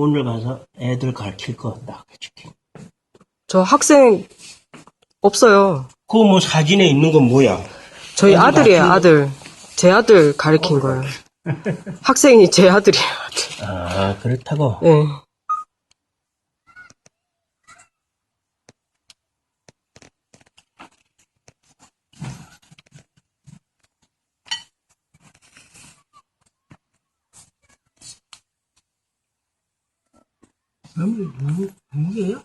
오늘 가서 애들 가르칠 거딱 해줄게. 저 학생 없어요. 그뭐 사진에 있는 건 뭐야? 저희 애들 아들이에요, 가르치는 아들. 제 아들 가르친 거예요. 학생이 제 아들이에요, 아들. 아, 그렇다고? 예. 누구, 누구, 누구예요?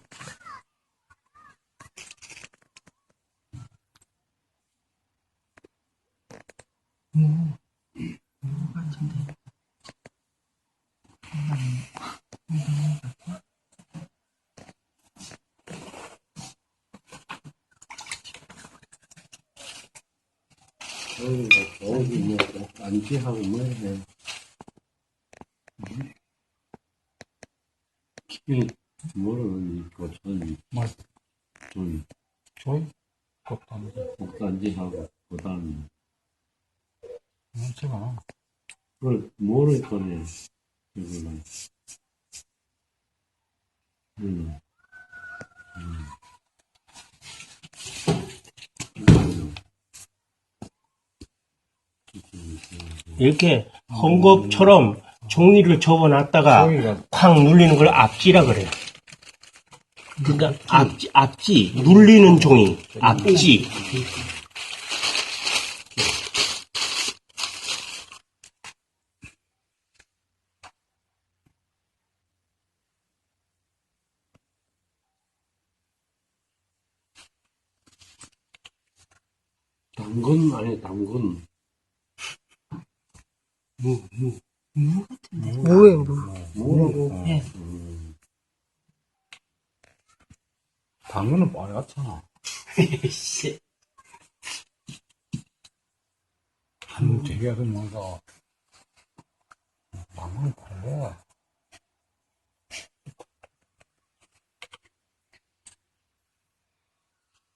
음, 누구 같은데. 거기 뭐 안지하고 뭐해 키 뭐를 이거 전, 뭐, 전 조이? 곱단. 복단지하고 그 다음 음, 제가, 그걸 뭐를 꺼내 이거는 음. 음. 음. 이렇게 헝겊처럼 종이를 접어놨다가 쾅 눌리는 걸 앞지라 그래. 그러니까 앞지, 앞지, 눌리는 종이, 앞지. 당근 아니 당근. 무, 무, 무 같은데. 뭐예요, 뭐. 뭐라고 어, 예. 음. 당근은 빨갛잖아. 씨. 한 되게 하도 뭔가, 당근은 빨개.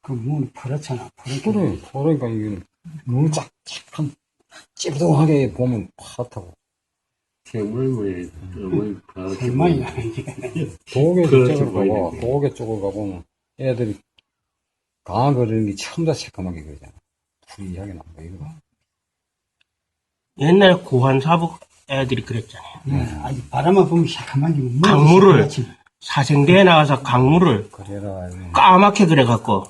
그 무는 파랗잖아. 파랗게. 그래, 그러니까 이게 눈을 쫙, 쫙한 찌부둥하게 보면 파랗다고. 생물물이 정말 얼마야, 이게. 도개 그렇죠, 쪽으로. 보이네. 도개 쪽으로 가보면 애들이 강한 그리는 게 처음 다 새까맣게 그러잖아. 부리하게 나온다, 이거. 옛날 고환 사복 애들이 그랬잖아요. 예, 아주 바람만 보면 새카만 게 뭐. 강물을. 사생대에 나가서 강물을 그래라. 까맣게 그래갖고.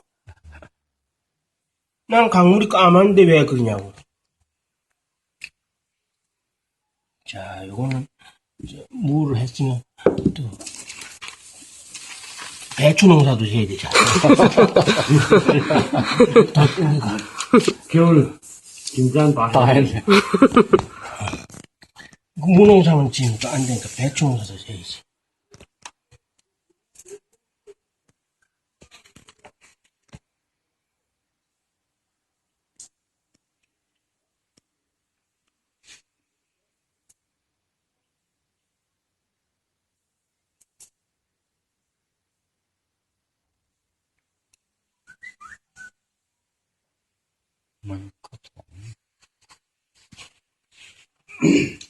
난 강물이 까만데 왜 그러냐고. 자, 요거는 이제 무를 했으면 또 배추 농사도 해야 되잖아. 더 땡기가. 겨울 김장 다다 해. 했네. 무농사는 지금 또 안 되니까 배추 농사도 해야지.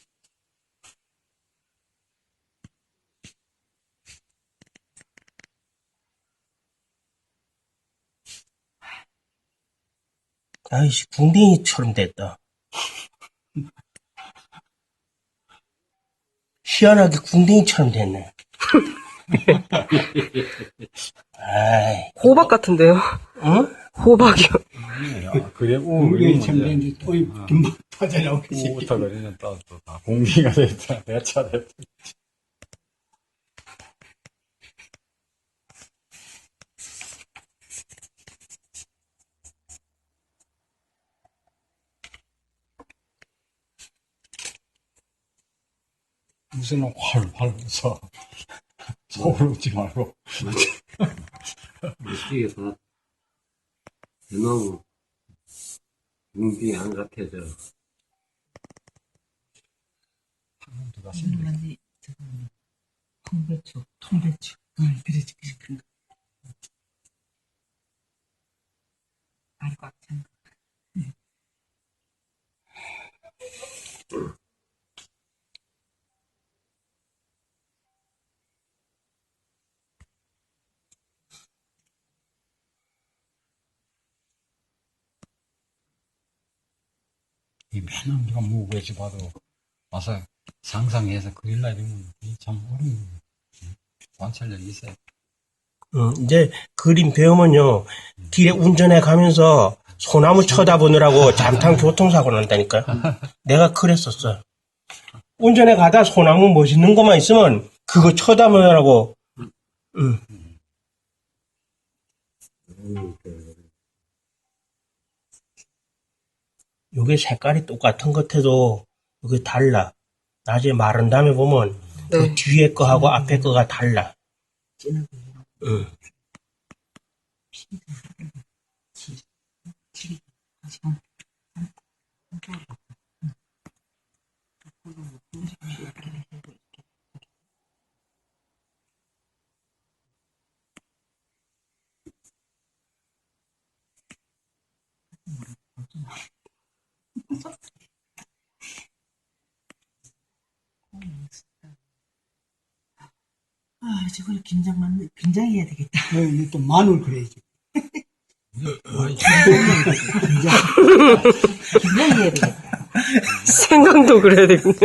아이씨, 궁뎅이처럼 됐다. 희한하게 궁뎅이처럼 됐네. 아이, 호박 같은데요? 응? 호박이요. 야, 그래, 우, 우리 이거 참 문제. 된지 또 금방 빠져나오겠지. 우부터 그리는 또, 또, 다 공기가 됐다. 내차 됐다. 무슨 활활 웃어. 서울 웃지 말고. 이게 다 대나무 용비 안 같아져. 누가 완전히, 통배추, 통배추. 응, 그렇지, 그런 거. 알것 같은 거. 이 맨날 우리가 무구에서 봐도 와서 상상해서 그릴라 이러면 이참 어려운. 관찰력이 있어요. 음, 이제 그림 배우면요 뒤에 운전해 가면서 소나무 쳐다보느라고 잠깐 교통사고 난다니까요. 내가 그랬었어. 운전해 가다 소나무 멋있는 것만 있으면 그거 쳐다보느라고. 음. 요게 색깔이 똑같은 것 같아도 이게 달라. 나중에 마른 다음에 보면 그 네. 뒤에 거하고 앞에 거가 달라. 응. 아, 저걸 김장 만 김장해야 되겠다. 어, 이게 또 마늘 그래야지. 김장해야 되겠다. 생강도 그래야 되겠네.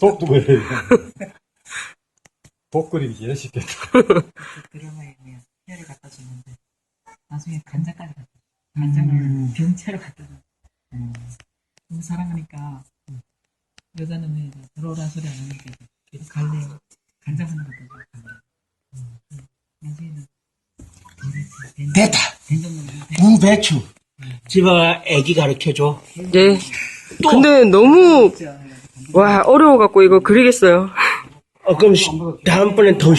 독도 그래요. 독 끓이기 제일 쉽겠다. 그러면 그냥 혈을 갖다 주는데 나중에 간장까지 갖다 줘. 간장을 병채로 갖다 줘. 너무 사랑하니까 여자는 왜 들어오라 소리 안 하니까 이제 갈래 간장 하나 갖다 줘. 갈래. 나중에는 됐다. 무배추. 집아가 애기 가르쳐줘. 예. 근데 너무, 와, 어려워 갖고 이거 그리겠어요. 어, 그럼 시- 다음번엔 더